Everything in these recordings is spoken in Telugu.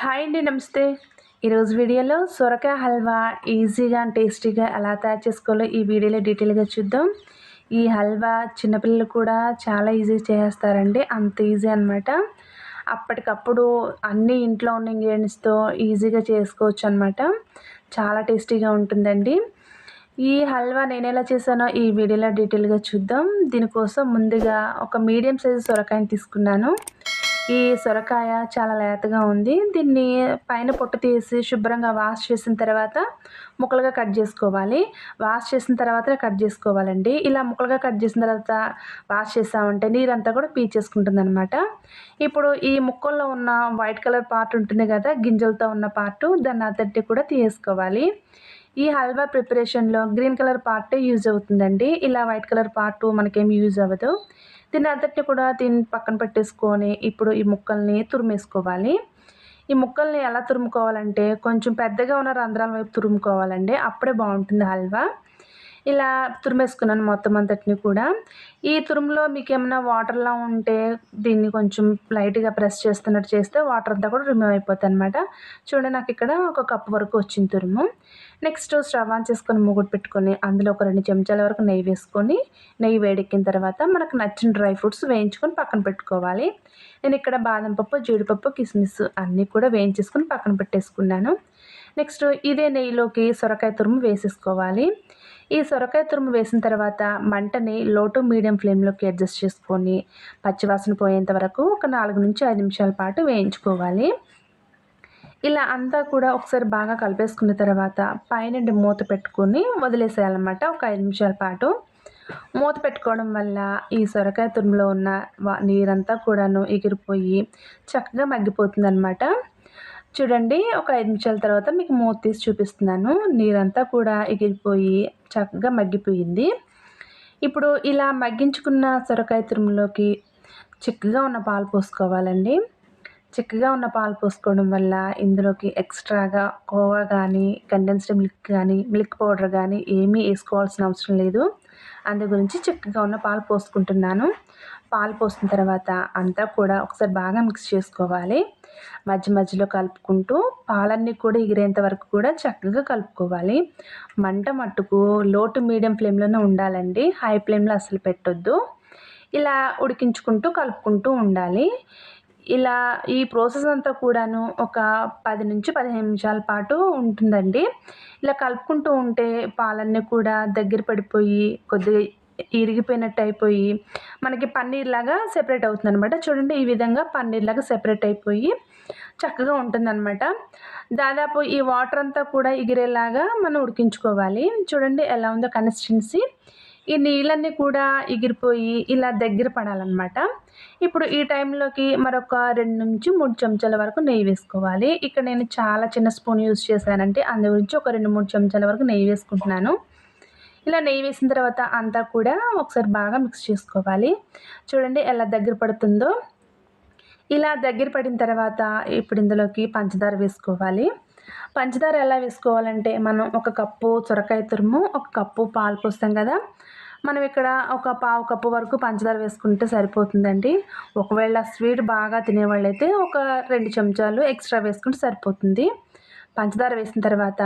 హాయ్ అండి నమస్తే. ఈరోజు వీడియోలో సొరకాయ హల్వా ఈజీగా అండ్ టేస్టీగా ఎలా తయారు చేసుకోవాలో ఈ వీడియోలో డీటెయిల్గా చూద్దాం. ఈ హల్వా చిన్నపిల్లలు కూడా చాలా ఈజీ చేస్తారండి అంత ఈజీ అనమాట అప్పటికప్పుడు అన్నీ ఇంట్లో ఉన్న ఇంగ్రీడియంట్స్తో ఈజీగా చేసుకోవచ్చు అనమాట చాలా టేస్టీగా ఉంటుందండి. ఈ హల్వా నేను ఎలా చేశానో ఈ వీడియోలో డీటెయిల్గా చూద్దాం. దీనికోసం ముందుగా ఒక మీడియం సైజు సొరకాయని తీసుకున్నాను. ఈ సొరకాయ చాలా లేతగా ఉంది. దీన్ని పైన పొట్టు తీసి శుభ్రంగా వాష్ చేసిన తర్వాత ముక్కలుగా కట్ చేసుకోవాలి. వాష్ చేసిన తర్వాత కట్ చేసుకోవాలండి. ఇలా ముక్కలుగా కట్ చేసిన తర్వాత వాష్ చేసామంటే నీరంతా కూడా పీచేసుకుంటుంది అనమాట ఇప్పుడు ఈ ముక్కల్లో ఉన్న వైట్ కలర్ పార్ట్ ఉంటుంది కదా గింజలతో ఉన్న పార్ట్ దాన్ని అతట్టి కూడా తీసుకోవాలి ఈ హల్వా ప్రిపరేషన్లో గ్రీన్ కలర్ పార్ట్ యూజ్ అవుతుందండి. ఇలా వైట్ కలర్ పార్ట్ మనకేమి యూజ్ అవ్వదు. దీన్ని కూడా దీన్ని పక్కన పెట్టేసుకొని ఇప్పుడు ఈ ముక్కల్ని తురిమేసుకోవాలి. ఈ ముక్కల్ని ఎలా తురుముకోవాలంటే కొంచెం పెద్దగా ఉన్న రంధ్రాల వైపు తురుముకోవాలండి. అప్పుడే బాగుంటుంది హల్వా. ఇలా తురిమేసుకున్నాను మొత్తం అంతటిని కూడా. ఈ తురుములో మీకు ఏమైనా వాటర్లా ఉంటే దీన్ని కొంచెం లైట్గా ప్రెస్ చేస్తున్నట్టు చేస్తే వాటర్ అంతా కూడా రిమూవ్ అయిపోతుంది అనమాట చూడండి నాకు ఇక్కడ ఒక కప్పు వరకు వచ్చింది తురుము. నెక్స్ట్ స్టవ్ ఆన్ చేసుకొని మూగుడు పెట్టుకొని అందులో ఒక రెండు చెంచాల వరకు నెయ్యి వేసుకొని నెయ్యి వేడెక్కిన తర్వాత మనకు నచ్చిన డ్రై ఫ్రూట్స్ వేయించుకొని పక్కన పెట్టుకోవాలి. నేను ఇక్కడ బాదం పప్పు జీడిపప్పు కిస్మిస్ అన్నీ కూడా వేయించేసుకొని పక్కన పెట్టేసుకున్నాను. నెక్స్ట్ ఇదే నెయ్యిలోకి సొరకాయ తురుము వేసేసుకోవాలి. ఈ సొరకాయ తురుము వేసిన తర్వాత మంటని లో టు మీడియం ఫ్లేమ్లోకి అడ్జస్ట్ చేసుకొని పచ్చివాసన పోయేంత వరకు ఒక నాలుగు నుంచి ఐదు నిమిషాల పాటు వేయించుకోవాలి. ఇలా అంతా కూడా ఒకసారి బాగా కలిపేసుకున్న తర్వాత పైన మూత పెట్టుకొని వదిలేసేయాలన్నమాట ఒక ఐదు నిమిషాల పాటు. మూత పెట్టుకోవడం వల్ల ఈ సొరకాయ తురుములో ఉన్న నీరంతా కూడాను ఎగిరిపోయి చక్కగా మగ్గిపోతుంది అనమాట చూడండి ఒక ఐదు నిమిషాల తర్వాత మీకు మూత తీసి చూపిస్తున్నాను. నీరంతా కూడా ఎగిరిపోయి చక్కగా మగ్గిపోయింది. ఇప్పుడు ఇలా మగ్గించుకున్న సొరకాయ తురుములోకి చిక్కగా ఉన్న పాలు పోసుకోవాలండి. చిక్కగా ఉన్న పాలు పోసుకోవడం వల్ల ఇందులోకి ఎక్స్ట్రాగా కోవా కానీ కండెన్స్డ్ మిల్క్ కానీ మిల్క్ పౌడర్ కానీ ఏమీ వేసుకోవాల్సిన అవసరం లేదు. అందు గురించి చిక్కగా ఉన్న పాలు పోసుకుంటున్నాను. పాలు పోసిన తర్వాత అంతా కూడా ఒకసారి బాగా మిక్స్ చేసుకోవాలి. మధ్య మధ్యలో కలుపుకుంటూ పాలన్నీ కూడా ఎగిరేంత వరకు కూడా చక్కగా కలుపుకోవాలి. మంట మట్టుకు లోటు మీడియం ఫ్లేమ్లోనే ఉండాలండి. హై ఫ్లేమ్లో అసలు పెట్టొద్దు. ఇలా ఉడికించుకుంటూ కలుపుకుంటూ ఉండాలి. ఇలా ఈ ప్రాసెస్ అంతా కూడాను ఒక పది నుంచి పదిహేను నిమిషాల పాటు ఉంటుందండి. ఇలా కలుపుకుంటూ ఉంటే పాలన్నీ కూడా దగ్గర పడిపోయి కొద్దిగా ఇరిగిపోయినట్టు అయిపోయి మనకి పన్నీర్ లాగా సెపరేట్ అవుతుంది అనమాట చూడండి ఈ విధంగా పన్నీర్ లాగా సెపరేట్ అయిపోయి చక్కగా ఉంటుందన్నమాట. దాదాపు ఈ వాటర్ అంతా కూడా ఎగిరేలాగా మనం ఉడికించుకోవాలి. చూడండి ఎలా ఉందో కన్సిస్టెన్సీ ఈ నీళ్ళన్నీ కూడా ఎగిరిపోయి ఇలా దగ్గర పడాలన్నమాట. ఇప్పుడు ఈ టైంలోకి మరొక రెండు నుంచి మూడు చెంచాల వరకు నెయ్యి వేసుకోవాలి. ఇక్కడ నేను చాలా చిన్న స్పూన్ యూజ్ చేశానంటే అందు గురించి ఒక రెండు మూడు చెంచాల వరకు నెయ్యి వేసుకుంటున్నాను. ఇలా నెయ్యి వేసిన తర్వాత అంతా కూడా ఒకసారి బాగా మిక్స్ చేసుకోవాలి. చూడండి ఎలా దగ్గర పడుతుందో. ఇలా దగ్గర పడిన తర్వాత ఇప్పుడు ఇందులోకి పంచదార వేసుకోవాలి. పంచదార ఎలా వేసుకోవాలంటే మనం ఒక కప్పు సొరకాయ తురుము ఒక కప్పు పాలు పోస్తాం కదా. మనం ఇక్కడ ఒక పావు కప్పు వరకు పంచదార వేసుకుంటే సరిపోతుందండి. ఒకవేళ స్వీట్ బాగా తినేవాళ్ళైతే ఒక రెండు చెంచాలు ఎక్స్ట్రా వేసుకుంటే సరిపోతుంది. పంచదార వేసిన తర్వాత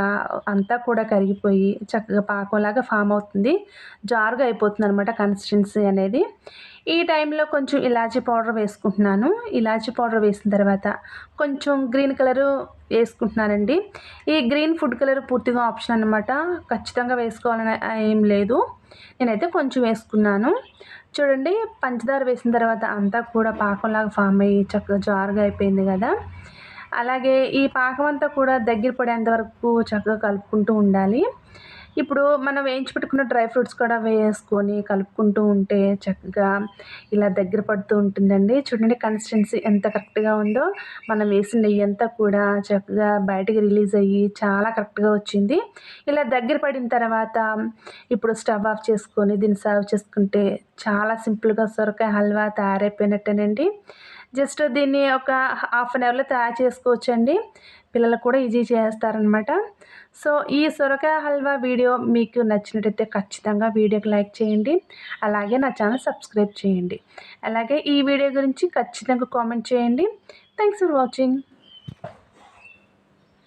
అంతా కూడా కరిగిపోయి చక్కగా పాకంలాగా ఫామ్ అవుతుంది. జారుగా అయిపోతుంది అనమాట కన్సిస్టెన్సీ అనేది. ఈ టైంలో కొంచెం ఇలాచీ పౌడర్ వేసుకుంటున్నాను. ఇలాచీ పౌడర్ వేసిన తర్వాత కొంచెం గ్రీన్ కలరు వేసుకుంటున్నానండి. ఈ గ్రీన్ ఫుడ్ కలర్ పూర్తిగా ఆప్షన్ అనమాట ఖచ్చితంగా వేసుకోవాలని ఏం లేదు. నేనైతే కొంచెం వేసుకున్నాను. చూడండి పంచదార వేసిన తర్వాత అంతా కూడా పాకంలాగా ఫామ్ అయ్యి చక్కగా జారుగా అయిపోయింది కదా. అలాగే ఈ పాకం అంతా కూడా దగ్గర పడేంత వరకు చక్కగా కలుపుకుంటూ ఉండాలి. ఇప్పుడు మనం వేయించి పెట్టుకున్న డ్రై ఫ్రూట్స్ కూడా వేసుకొని కలుపుకుంటూ ఉంటే చక్కగా ఇలా దగ్గర పడుతూ ఉంటుందండి. చూడండి కన్సిస్టెన్సీ ఎంత కరెక్ట్గా ఉందో. మనం వేసిన నెయ్యి అంతా కూడా చక్కగా బయటకు రిలీజ్ అయ్యి చాలా కరెక్ట్గా వచ్చింది. ఇలా దగ్గర పడిన తర్వాత ఇప్పుడు స్టవ్ ఆఫ్ చేసుకొని దీన్ని సర్వ్ చేసుకుంటే చాలా సింపుల్గా సొరకాయ హల్వా తయారైపోయినట్టేనండి. జస్ట్ దీన్ని ఒక హాఫ్ అన్ అవర్లో తయారు చేసుకోవచ్చండి. పిల్లలు కూడా ఈజీ చేస్తారనమాట సో ఈ సొరకాయ హల్వా వీడియో మీకు నచ్చినట్టయితే ఖచ్చితంగా వీడియోకి లైక్ చేయండి. అలాగే నా ఛానల్ సబ్స్క్రైబ్ చేయండి. అలాగే ఈ వీడియో గురించి ఖచ్చితంగా కామెంట్ చేయండి. Thanks for watching.